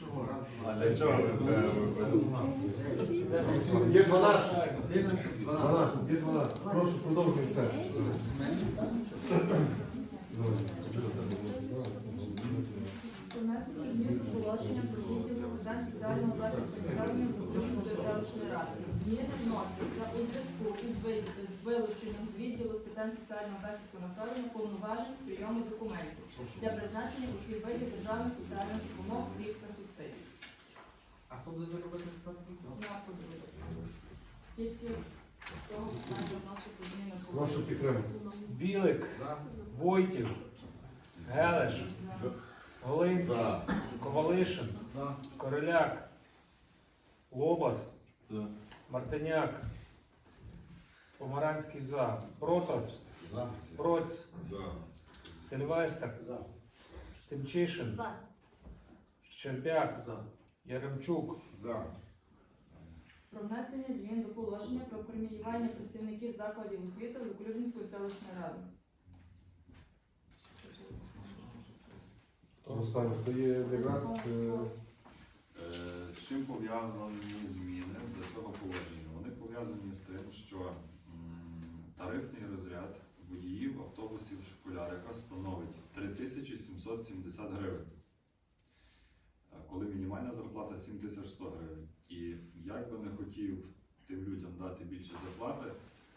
Чого раз? А для чого ви Є 12. 11, 12. 12, є 12. Прошу, продовжуємо сесію. Про внесення положення про відділ питань соціального захисту населення Дубровської селищної ради. Зміни вносяться у зв'язку із з вилученням з відділу з питань соціального захисту населення повноважень з прийому документів для призначення усіх видів державних соціальних допомог, пільг та субсидій. А хто буде заробити? Знак. Тільки з цього питання вносяться зміни Прошу підтримати. Білик, Войтів, Гелеш, Волинський, За. Ковалишин, За. Короляк, Лобас, Мартиняк, Помаранський за, Протас, За. Проць, За. Сильвестр, Тимчишин, Щербяк, Яремчук, За. Про внесення змін до положення про преміювання працівників закладів освіти Луклюбінської селищної ради. Руслан, то є якраз е, Е, З чим пов'язані зміни до цього положення? Вони пов'язані з тим, що м, тарифний розряд водіїв автобусів школярика становить 3770 гривень, Е, коли мінімальна зарплата 7100 гривень. І як би не хотів тим людям дати більше зарплати,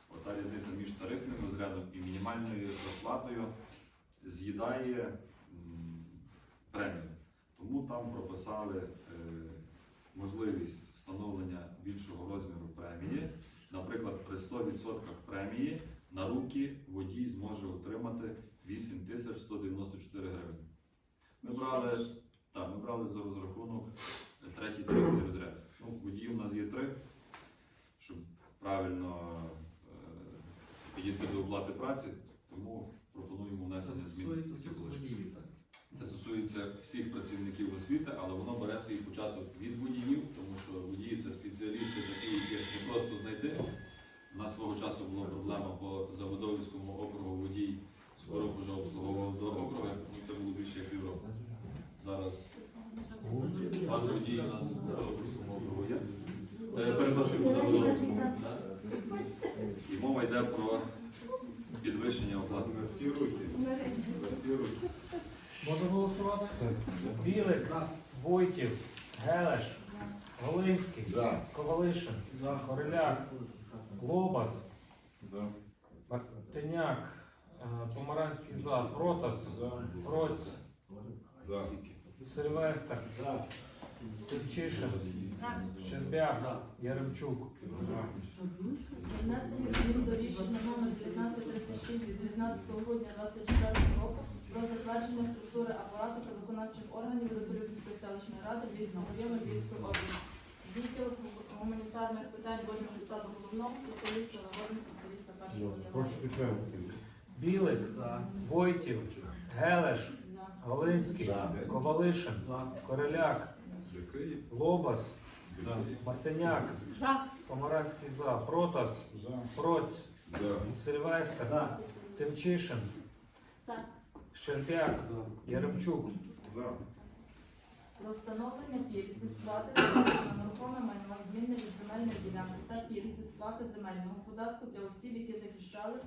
ота різниця між тарифним розрядом і мінімальною зарплатою з'їдає премію. Тому там прописали е, можливість встановлення більшого розміру премії. Наприклад, при 100% премії на руки водій зможе отримати 8194 гривень. Ми брали, так, ми брали за розрахунок е, третій розряд. Ну, водіїв у нас є три, щоб правильно е, підійти до оплати праці, тому пропонуємо внесення змін. Це стосується всіх працівників освіти, але воно бере свій початок від водіїв, тому що водії це спеціалісти, такі, яких не просто знайти. У нас свого часу була по округу водій скоро вже обслуговував до округу, ну це було більше як півроку. Зараз пан водій у нас в Жовківському округу є. Е, Перепрошую, по Заводовському. І мова йде про підвищення оплати. Всі руки. Можу голосувати? Так. Білик, Войтів, Гелеш, Волинський, За. Ковалишин, Короляк, Лобас, Мартиняк, е, Помаранський за, Протас, Проць, За. Сильвестр, Тимчишин, Щербяк, Яремчук. Змін до рішення номер 1936 від 19 грудня 24 року про затвердження структури апарату та виконавчих органів Великолюбівської селищної ради Львівського району Львівської області. Відділ з гуманітарних питань водного штабу головного спеціаліста першого ну, прошу підтримати. Білик, За. Войтів, Гелеш, За. Ковалишин, За. Короляк, Лобас, За. Мартиняк, Помаранський за, Протас, Проць, За. Сильвестр, Тимчишин, Щербяк, Яремчук. Про встановлення сплати на нерухоме майно відмінне від земельної ділянки та пільг сплати земельного податку для осіб, які захищали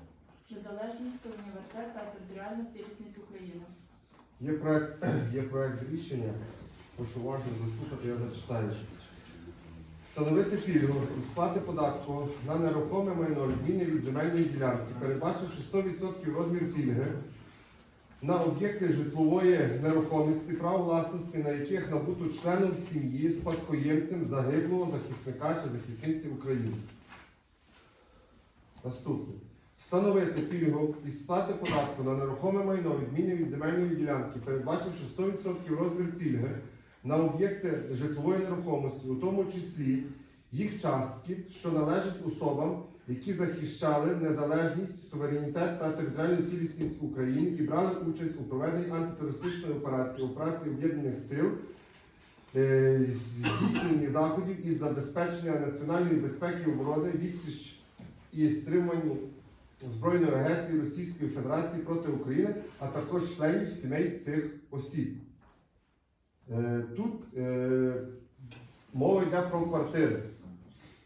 незалежність, суверенітет та територіальну цілісність України. Є проект, є проект рішення. Прошу уважно заслухати, я зачитаю. Встановити пільгу і сплати податку на нерухоме майно відмінне від земельної ділянки, передбачивши 100% розмір пільги на об'єкти житлової нерухомості, прав власності, на яких набуто членом сім'ї, спадкоємцем загиблого захисника чи захисниці України. Наступне. Встановити пільгу і сплати податку на нерухоме майно відмінне від земельної ділянки, передбачивши 100% розмір пільги на об'єкти житлової нерухомості, у тому числі їх частки, що належать особам, які захищали незалежність, суверенітет та територіальну цілісність України і брали участь у проведенні антитерористичної операції, операції Об'єднаних Сил, е, здійсненні заходів із забезпечення національної безпеки і оборони, відсіч і стримуванні збройної агресії Російської Федерації проти України, а також членів сімей цих осіб. Е, Тут е, мова йде про квартири.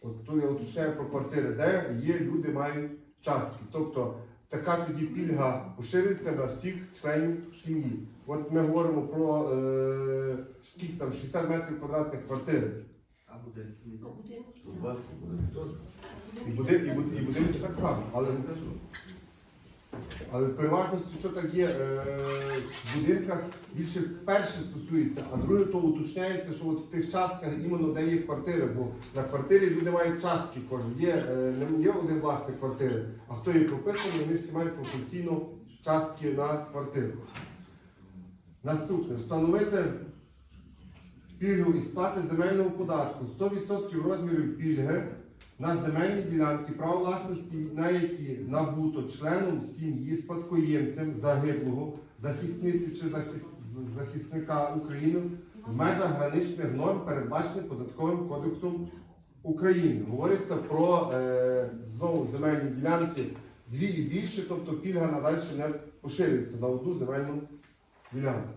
От тут я уточняю про квартири, де є люди мають частки. Тобто така тоді пільга поширюється на всіх членів сім'ї. От ми говоримо про е, скільки там 60 метрів квадратних квартири. А буде? І буде, і буде, і будинки так само. Але, не кажу. але в переважності, що так є, е, в будинках більше перше стосується, а друге то уточняється, що от в тих частках іменно де є квартири, бо на квартирі люди мають частки кожен. Є, е, не є один власник квартири, а хто є прописаний, вони всі мають пропорційно частки на квартиру. Наступне встановити пільгу із сплати земельного податку 100% розмірів пільги на земельні ділянки права власності, на які набуто членом сім'ї спадкоємцем загиблого захисниці чи захис- захисника України в межах граничних норм, передбачених податковим кодексом України. Говориться про е, знову земельні ділянки дві і більше, тобто пільга надалі не поширюється на одну земельну ділянку.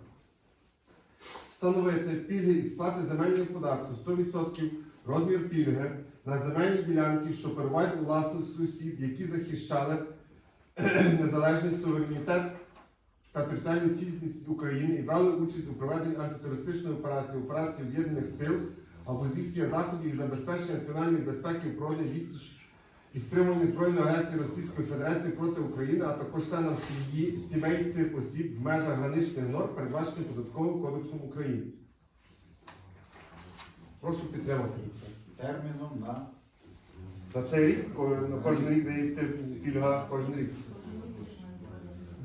Встановити пільги і сплати земельного податку 100% розмір пільги на земельні ділянки, що перебувають у власності осіб, які захищали незалежність, суверенітет та територіальну цілісність України і брали участь у проведенні антитерористичної операції, операції З'єднаних сил або здійснення заходів і забезпечення національної безпеки в проведенні відсіч і стримування збройної агресії Російської Федерації проти України, а також членам сім'ї сімей цих осіб в межах граничних норм, передбачених податковим кодексом України. Прошу підтримати. терміном на На цей рік на кожен рік дається пільга кожен рік.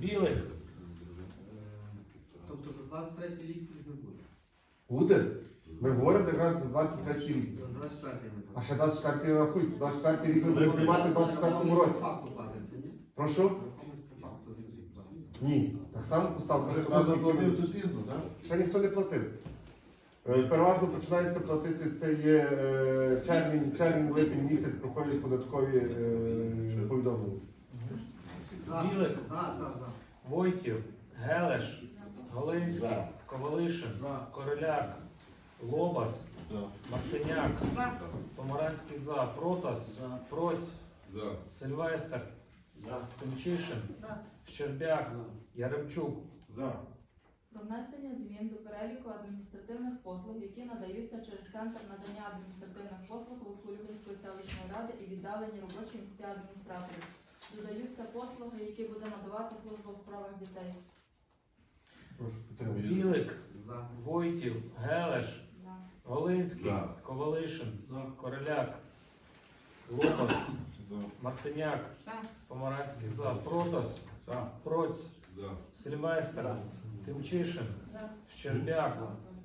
Білик, 23 рік не буде. Буде? Ми говоримо якраз за 23 рік. За 24 не А ще 24 рахується. 24 рік ми будемо приймати в 24 році. Факту платиться, ні? Прошу? Ні. Так само поставка. Вже хто заплатив, то пізно, так? Ще ніхто не платив. Е, Переважно починається платити це є е, червень, червень, липень місяць проходять податкові е, повідомлення. За. За, за, за. Войтів, Гелеш, Голинський, За. Ковалишин. Короляк, Лобас. Мартиняк, Помаранський за, Протас, Проць, За. Сильвестр, Тимчишин, Щербяк, Яремчук, За. Про внесення змін до переліку адміністративних послуг, які надаються через центр надання адміністративних послуг Луцулюбинської селищної ради і віддалені робочі місця адміністраторів. Додаються послуги, які буде надавати служба у справах дітей. Прошу підтримати. Білик, За. Войтів, Гелеш, Да. Голинський, За. Ковалишин, Короляк, Лобас, За. Мартиняк, Помаранський за, Протас, За. Проць, За. Сильвестр, Тимчишин. Щербяк,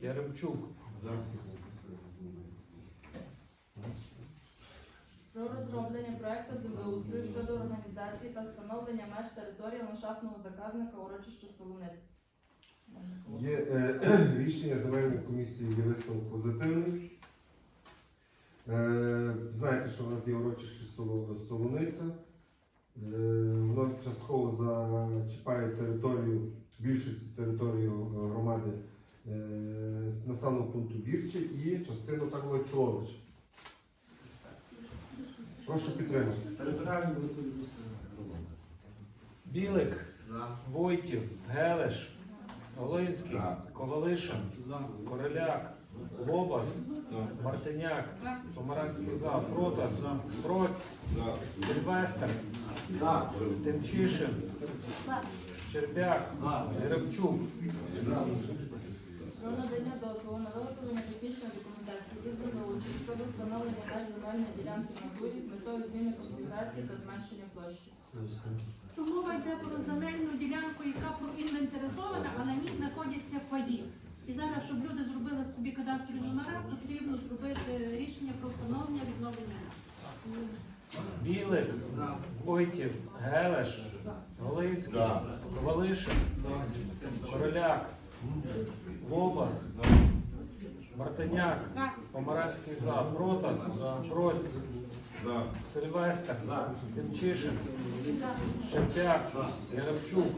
Яремчук, За. Про розроблення проекту землеустрою щодо організації та встановлення меж території ландшафтного заказника урочища Солониць. Є е, рішення земельної комісії є висновок позитивний. Е, знаєте, що в нас є урочище Солониця. Е, воно частково зачіпає територію, більшість території е, громади е, з населеного пункту Бірчі і частину так було Чолович. Прошу підтримати. Територіальні великої громади. Білик. Войтів, Гелеш, Голинський, Ковалишин. Короляк, Лобас, Мартиняк, Помаранський за, Протас, Проць, Сильвестр, Тимчишин, Щербяк, Яремчук, Про надання дозволу на виготовлення технічної документації із землеустрою щодо встановлення меж земельної ділянки в натурі з метою зміни конфігурації та зменшення площі. То мова йде про земельну ділянку, яка проінвентаризована, а на ній знаходяться паї. І зараз, щоб люди зробили собі кадастрові номера, потрібно зробити рішення про встановлення відновлення. Білик. Войтів, Гелеш, Голинський, Ковалишин, Короляк, Лобас, Мартиняк, Помаранський за, Протас, Проць. Сильвестр, Тимчишин, Щербяк, Яремчук,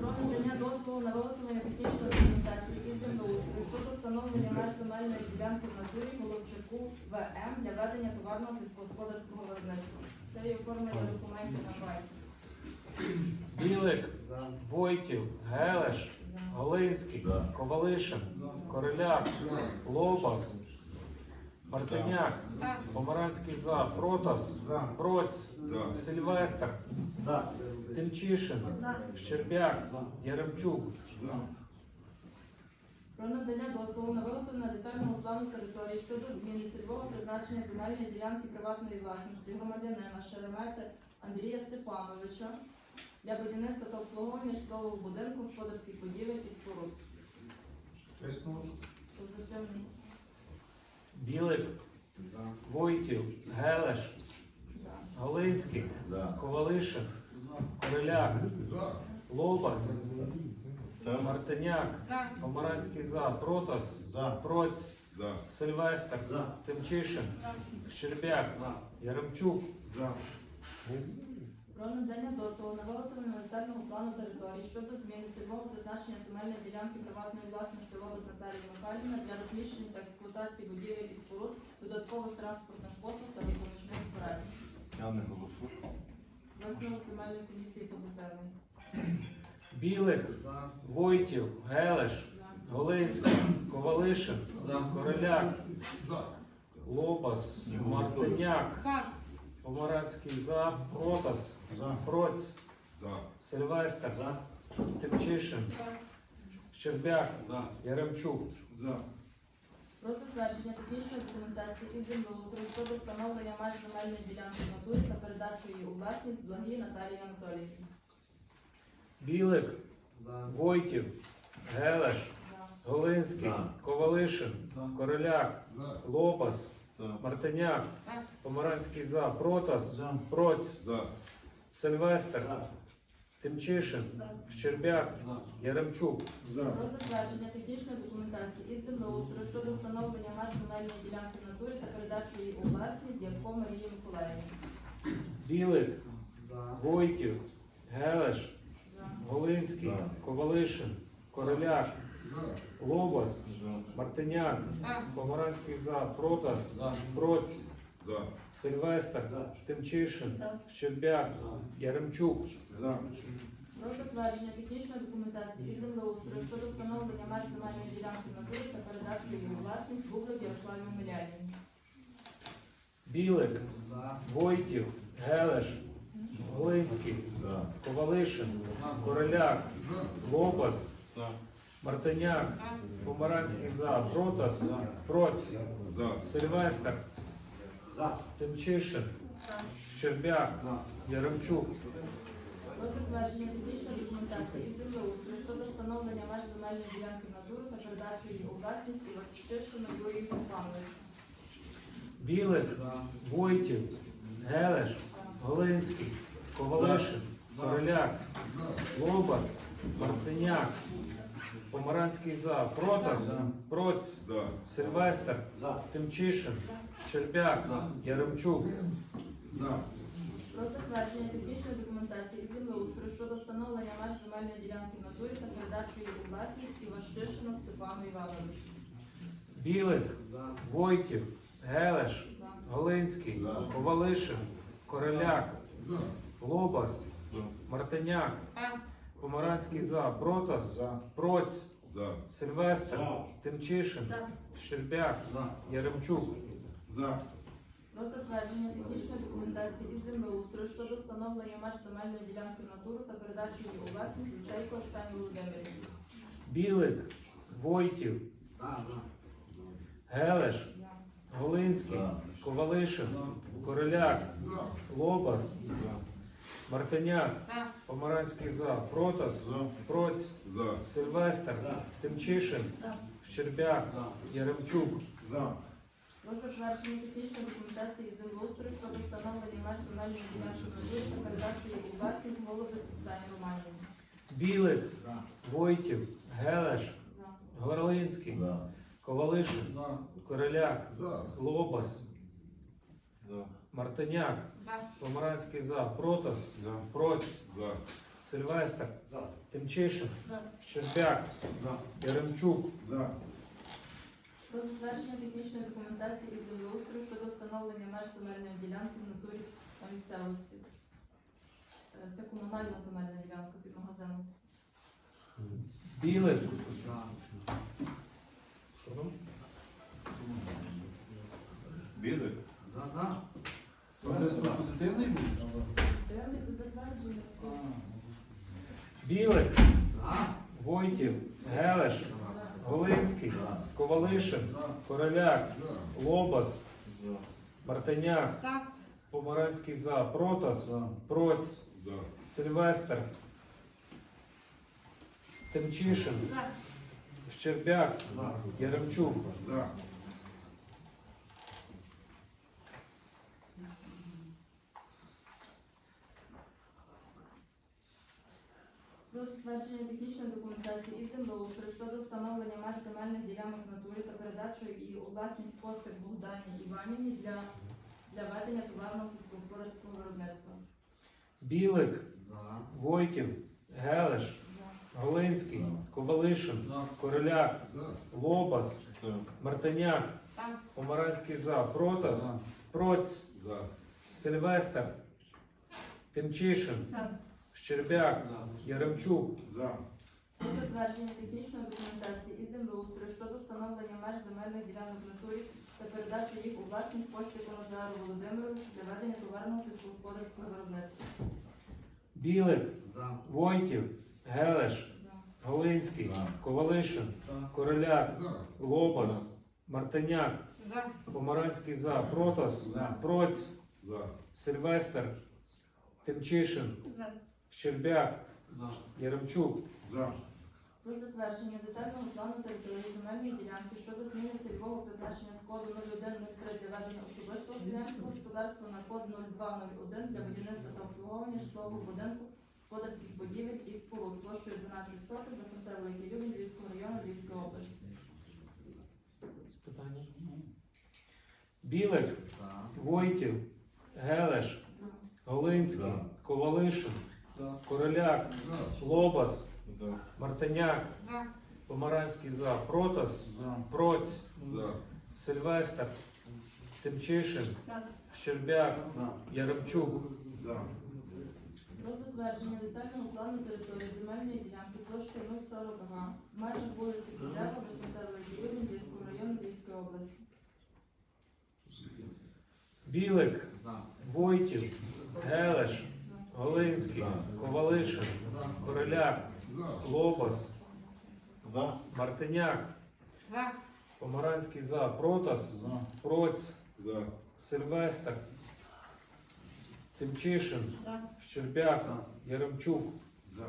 Про надання дозволу на виготовлення технічної документації із землеустрою щодо встановлення меж земельної ділянки в натурі Головчаку ВМ для ведення товарного сільськогосподарського виробництва. Це є оформлення документів на байк. Білик, Войтів, Гелеш, Голинський, Ковалишин, Короляк, Лобас, Мартиняк, Помаранський за, Протас, Проць, За. Сильвестр, Тимчишин, Щербяк, Яремчук, Про надання дозволу на виготовлення детального плану території щодо зміни цільового призначення земельної ділянки приватної власності громадянина Шеремети Андрія Степановича для будівництва та обслуговування житлового будинку, господарських будівель і споруд. Позитивний. Білик, Войтів, Гелеш, За. Голинський, За. Ковалишин, Короляк, Лобас, Мартиняк, Помаранський за, Протас, За. Проць, За. Сильвестр, Тимчишин, Щербяк, Яремчук, Про надання дозволу на виготовлення детального плану території щодо зміни цільового призначення земельної ділянки приватної власності Лобос Наталії Михайлівна для розміщення та експлуатації будівель і споруд, додаткових транспортних послуг та допоміжних операцій. Я не голосую. Висновок земельної комісії позитивний. Білик, Войтів, Гелеш, Голинський, Ковалишин, Короляк, Лобас, Мартиняк, Помаранський за, Протас, Проць. Сильвестр, Тимчишин, Щербяк, Яремчук, Про затвердження технічної документації із землеустрою щодо встановлення меж земельної ділянки натурі та передачу її у власність Благій Наталії Анатоліївні. Білик, Войтів, Гелеш, За. Голинський, Ковалишин, Короляк, Лобас, За. Мартиняк, Помаранський за, Протас, Проць, За. Сильвестр, Тимчишин, Щербяк, Яремчук, Про затвердження технічної документації із землеустрою щодо встановлення меж земельної ділянки в натурі та передачу її у власність Ярко Марії Миколаївні. Білик, Войтів, Гелеш, За. Голинський, Ковалишин, Короляк, Лобас, Мартиняк, Помаранський за, Протас, Проць. Сильвестр, Тимчишин, Щербяк, Яремчук, Про затвердження технічної документації із землеустрою щодо встановлення меж земельної ділянки в натурі та передачу її власність Бублик Ярославі Милянівні. Білик, Войтів, Гелеш, Голинський, Ковалишин, Короляк, Лобас, Мартиняк, Помаранський за, Протас, Проць, За. Сильвестр, Тимчишин, Щербяк, Яремчук, Про затвердження технічної документації із землеустрою щодо встановлення меж земельної ділянки в та передачу її у власність Іващишину Юрію Степановичу. Білик, Войтів, Гелеш, Голинський, Ковалишин, Короляк, Лобас, Мартиняк, Помаранський за, Протас, Проць, За. Сильвестр, Тимчишин, Щербяк, Яремчук, Про затвердження технічної документації із землеустрою щодо встановлення меж земельної ділянки в натурі та передачу її у власність Іващишину Степану Івановичу. Білик, Войтів, Гелеш. Голинський, Ковалишин, Короляк, Лобас, Мартиняк, Помаранський за, Протас, Проць, Сильвестр, Тимчишин, Щербяк, Яремчук, Про затвердження технічної документації із землеустрою щодо встановлення меж земельної ділянки натуру та передачу її у власність Ліцейко Оксані Володимирівні. Білик, Войтів, Гелеш, Голинський, Ковалишин, Короляк, Лобас, Мартиняк, Помаранський за, Протас, Проць. Сильвестр, Тимчишин, Щербяк, Яремчук, Про затвердження технічної документації із землеустрою щодо встановлення меж земельної ділянки натурі та передачу її у власність Голубець Оксані Романівні. Білик. Войтів, Гелеш. Горлинський, Ковалишин, Короляк, Лобас, Мартиняк, За. Помаранський за, Протас, За. Проць, За. Сильвестр, За. Тимчишин, За. Щербяк, За. Яремчук, За. Про затвердження технічної документації із землеустрою щодо встановлення меж земельної ділянки в натурі на місцевості. Е, Це комунальна земельна ділянка під магазином. Білик, За. Білик. За. За. Особисто позитивний був? Деревний до затвердження. Білик, Войтів, Гелеш, Голинський, Ковалишин, Короляк, Лобас, Мартиняк, Помаранський за, Протас. Проць, Сильвестр, Тимчишин, Щербяк, Яремчук, Про затвердження технічної документації із землеустрою щодо встановлення меж земельних ділянок в натурі та передачу її у власність Косик Богдані Іванівні для, для ведення товарного сільськогосподарського виробництва. Білик, За. Войтів, Гелеш, За. Голинський, Ковалишин, За. Короляк, Лобас, За. Мартиняк, За. Помаранський за, Протас, За. Проць, За. Сильвестр, Тимчишин, За. Щербяк, Яремчук, За. Про затвердження технічної документації із землеустрою щодо встановлення меж земельних ділянок в натурі та передачу їх у власність Костіку Назару Володимировичу для ведення товарного сільськогосподарського виробництва. Білик, За. Войтів, Гелеш, За. Голинський, За. Ковалишин, За. Короляк, Лобас, Мартиняк, За. Помаранський за, Протас, За. Проць, За. Сильвестр, Тимчишин, За. Щербяк, За. Яремчук, За. Про затвердження детального плану території земельної ділянки щодо зміни цільового призначення з коду 0103 для ведення особистого селянського господарства на код 0201 для будівництва та обслуговування житлового будинку, господарських будівель і споруд площею 12 соток на Сантеловій Любень Львівського району Львівської області. Питання? Білик, За. Войтів, Гелеш, Голинський, Ковалишин. Короляк, Лобас, Мартиняк, Помаранський за, Протас, Проць. Сильвестр, Тимчишин, Щербяк, Яремчук, За. Про затвердження детального плану території земельної ділянки площею 040 га в межах вулиці Кудрява до Сантелової Любень Львівського району Львівської області. Білик, За. Войтів, Гелеш, Голинський, Ковалишин, Короляк, Лобас, Мартиняк, Помаранський за, Протас. Проць, Сильвестр, Тимчишин, Щербяк, Яремчук, За.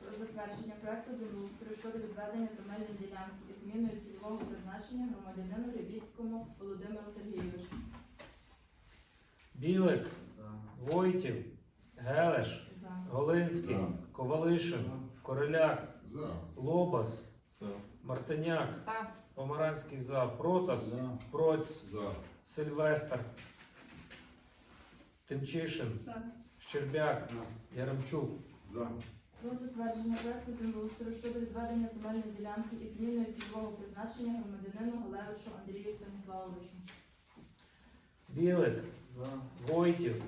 Про затвердження проекту землеустрою щодо відведення земельної ділянки із зміною цільового призначення громадянину Рябіцькому Володимиру Сергійовичу. Білик, За. Войтів, Гелеш, За. Голинський, За. Ковалишин, Короляк, Лобас, За. Мартиняк, За. Помаранський за, Протас, За. Проць, За. Сильвестр, Тимчишин, За. Щербяк, Яремчук, За. Про затвердження проекту землеустрою щодо відведення земельної ділянки із зміною цільового призначення громадянину Галевичу Андрію Станіславовичу. Білик, За. Войтів,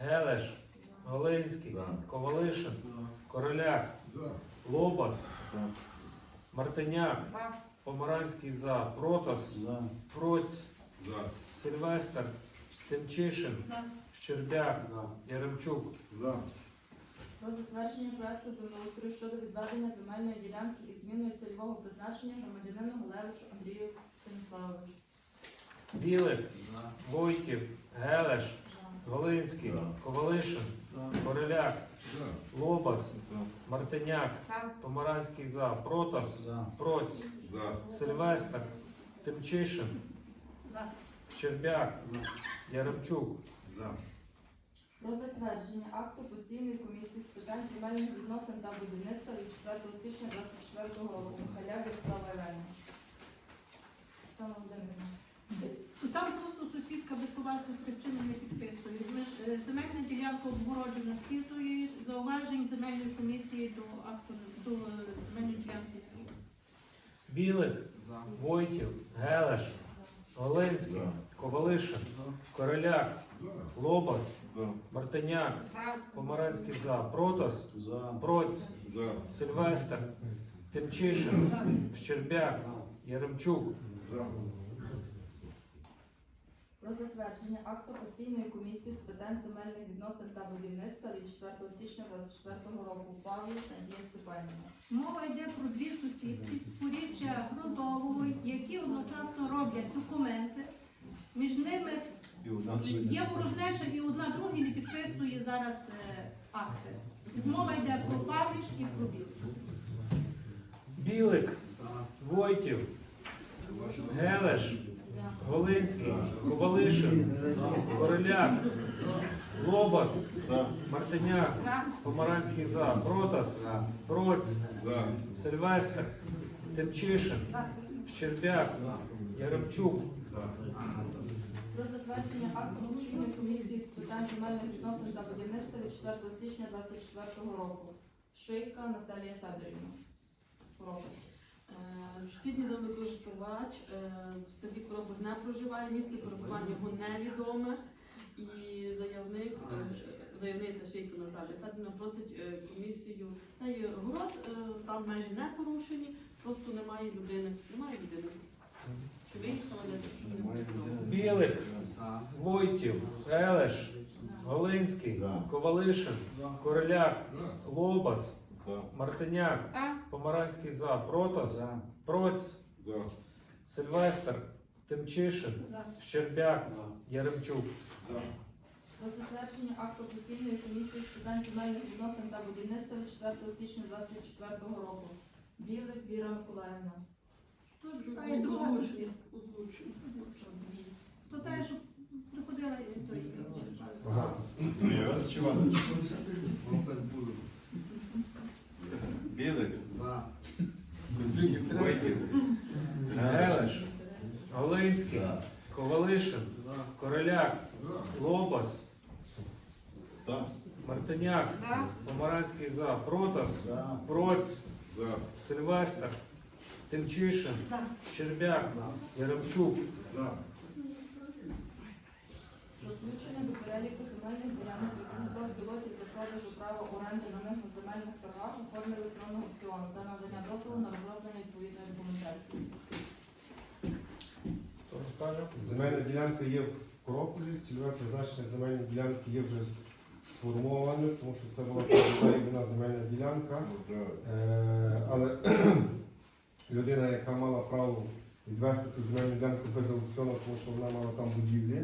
Гелеш, Голинський, За. Ковалишин, За. Короляк, Лобас, Мартиняк, За. Помаранський за, Протас, За. Сильвестр, Тимчишин, За. Щербяк, За. Яремчук, За. Про затвердження проекту землеустрою щодо відведення земельної ділянки і зміною цільового призначення громадянину Галевичу Андрію Станіславовичу. Білик, Войтів, Гелеш, Волинський, Ковалишин, Кореляк, Лобас, Мартиняк, Помаранський за, Протас. Проць, Сильвестр, Тимчишин, Щербяк, Яремчук, За. Про затвердження акту постійної комісії з питань земельних відносин та будівництва від 4 січня 24 року Михайля Вячеслава. Оксана Володимирівна. Там просто сусідка без поважних причин не підписує. Ми ж, е, Земельна ділянка обгороджена сітою, зауважень земельної комісії до акту до е, земельної ділянки. Білик, Войтів, Гелеш, Волинський, Ковалишин, Короляк, Лобас. Мартиняк, Помаранський за, Протас. Проць. Сильвестр, Тимчишин, Щербяк, Яремчук, затвердження акту постійної комісії з питань земельних відносин та будівництва від 4 січня 24 року Павліш Надія Степанівна. Мова йде про дві сусідки з поріччя ґрунтового, які одночасно роблять документи. Між ними є ворожнеча і одна другій не підписує зараз е, акти. Мова йде про Павліш і про Біл. Білик, Войтів, Гелеш, Волинський, Ковалишин, Кореляк, Лобас, Мартиняк, Помаранський за, Протас, Проць, Сильвестр, Тимчишин, Щербяк, Яремчук, Про затвердження акту постійної комісії з питань земельних відносин та будівництва від 4 січня 24 року. Шийка Наталія Федорівна. Е, Сусідній землекористувач е, в селі Коробок не проживає, місце перебування його невідоме. І заявник, е, заявниця Шейко Наталія Федорівна просить е, комісію. Цей город, е, там межі не порушені, просто немає людини. Немає людини. Білик, Войтів, Гелеш, Волинський, За. Ковалишин, Кореляк, Лобас, Мартиняк, Помаранський за, Протас, За. Проць, За. Сильвестр, Тимчишин, Щербяк, Яремчук. За. Про затвердження акту постійної комісії з питань земельних відносин та будівництва від 4 січня 24 року. Білик Віра Миколаївна. Тут шукає друга сусідка. То те, що приходила і то її. Ага. Юрій Іванович. Лопес Буров. Білик. За. Войтів. Гелеш, Волинський, Ковалишин, За. Кореляк, Лобас, За. Мартиняк, Помаранський за, Протас. Проць. Сильвестр, Тимчишин. Щербяк, Яремчук. За. Про включення до переліку земельних ділянок виконавців пілотів для продажу права оренди на них на земельних торгах у формі електронного аукціону та надання дозволу на розроблення відповідної документації. Хто розкаже? Земельна ділянка є в Корополі, цільове призначення земельної ділянки є вже сформоване, тому що це була та єдина земельна ділянка. Е, але людина, яка мала право відвести ту земельну ділянку без аукціону, тому що вона мала там будівлі.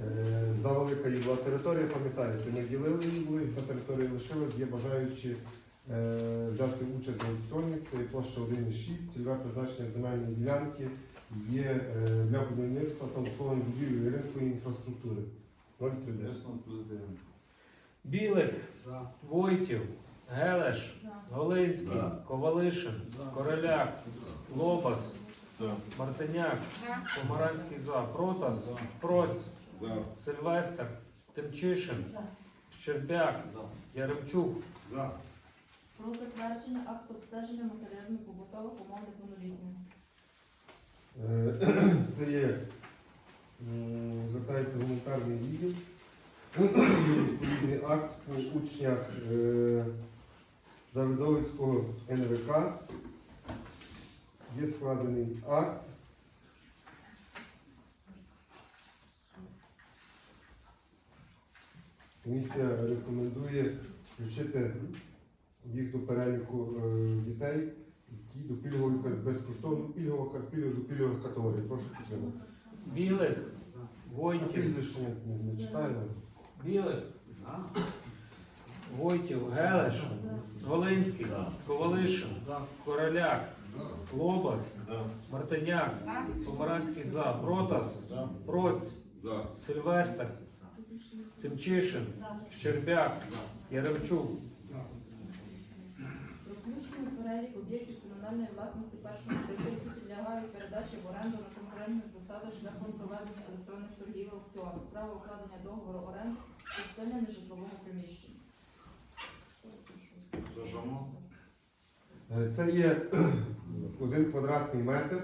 Е, Завелика її була територія, пам'ятаєте, ми ділили її, були, на території лишилось, є бажаючі е, взяти участь в аукціоні, це є площа 1,6, цільове призначення земельної ділянки є для будівництва та обслуговування будівлі ринку і інфраструктури. 0,3. Висновок позитивний. Білик, За. Войтів, Гелеш, Волинський, За. Ковалишин, За. Кореляк, Лобас, За. Мартиняк, Помаранський за, Протас, Проць, За. Сильвестр, Тимчишин, Щербяк, За. Яремчук. За. Про затвердження акту обстеження матеріально-побутових умов неповнолітніх. Е, Це є звертається гуманітарний відділ. Відповідний акт по учнях е, Завидовицького НВК. Є складений акт. Комісія рекомендує включити їх до переліку е, дітей, які до пільгової безкоштовно пільгова ка- до пільгових категорій. Прошу підтримати. Білик, А Войтів, Прізвище не читаю. Білик, За. Войтів, Гелеш, Волинський, Ковалишин, Короляк, Лобас. Мартиняк, Помаранський за, Протас, Проць, Сильвестр, Тимчишин, Щербяк, Яремчук, включення перелік об'єктів комунальної власності першого типу, які підлягають передачі в оренду на конкурентних засадах шляхом проведення електронних торгів аукціону. Справа укладення договору оренди частини нежитлового приміщення. Е, Це є один квадратний метр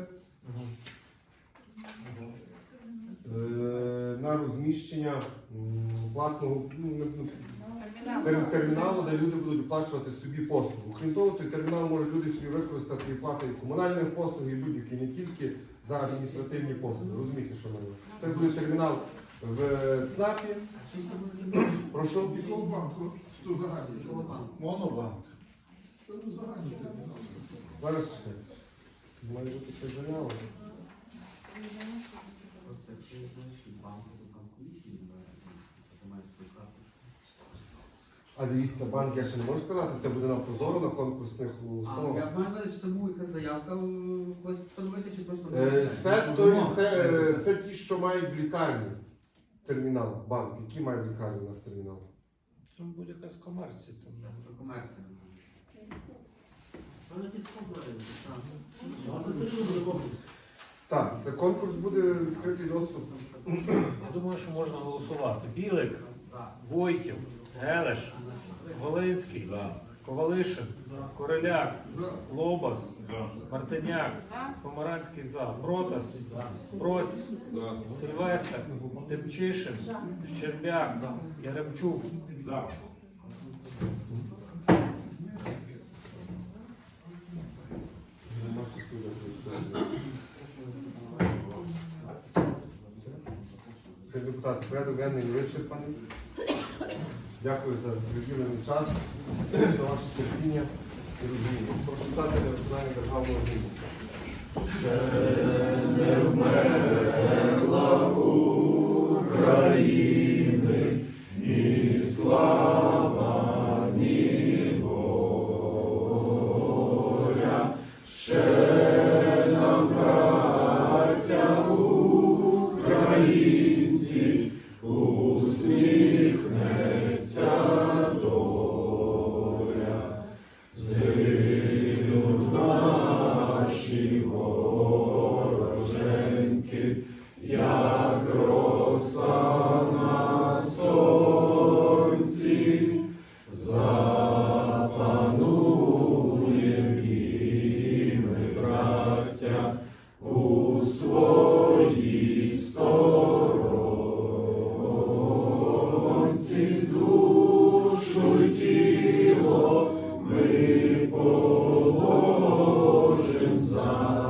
е, на розміщення платного ну, ну, тер- терміналу, де люди будуть оплачувати собі послугу. Крім того, той термінал можуть люди собі використати і плати і комунальних послуг, і будь-які не тільки за адміністративні послуги. Розумієте, що мене? Це буде термінал в ЦНАПі. Прошу. Якого банку? Що загальний? Монобанк. Це ну, загальний термінал. Зараз чекайте. Має бути це занява. Просто якщо не знаєш від банку, то там комісії немає, то маєш свою карточку. А дивіться, банк, я ще не можу сказати, це буде на прозоро на конкурсних А, установах. я маю на увазі, чи це була якась заявка е, когось встановити, чи просто... Е, Це, той, це, е, це ті, що мають в лікарні термінал, банк. Які мають в лікарні у нас термінал? Це будь-яка з комерції. Це комерція. Так, це конкурс буде відкритий доступ. Я думаю, що можна голосувати. Білик. Войтів, Гелеш, Волинський, Ковалишин, Короляк, Лобас, Мартиняк, Помаранський за, Протас, Проць, Сильвестр, Тимчишин, Щербяк, Яремчук. Депутат, порядок денний вичерпаний. Дякую за приділений час, за ваше терпіння і розуміння. Прошу стати на виконання державного рівня. Jesus.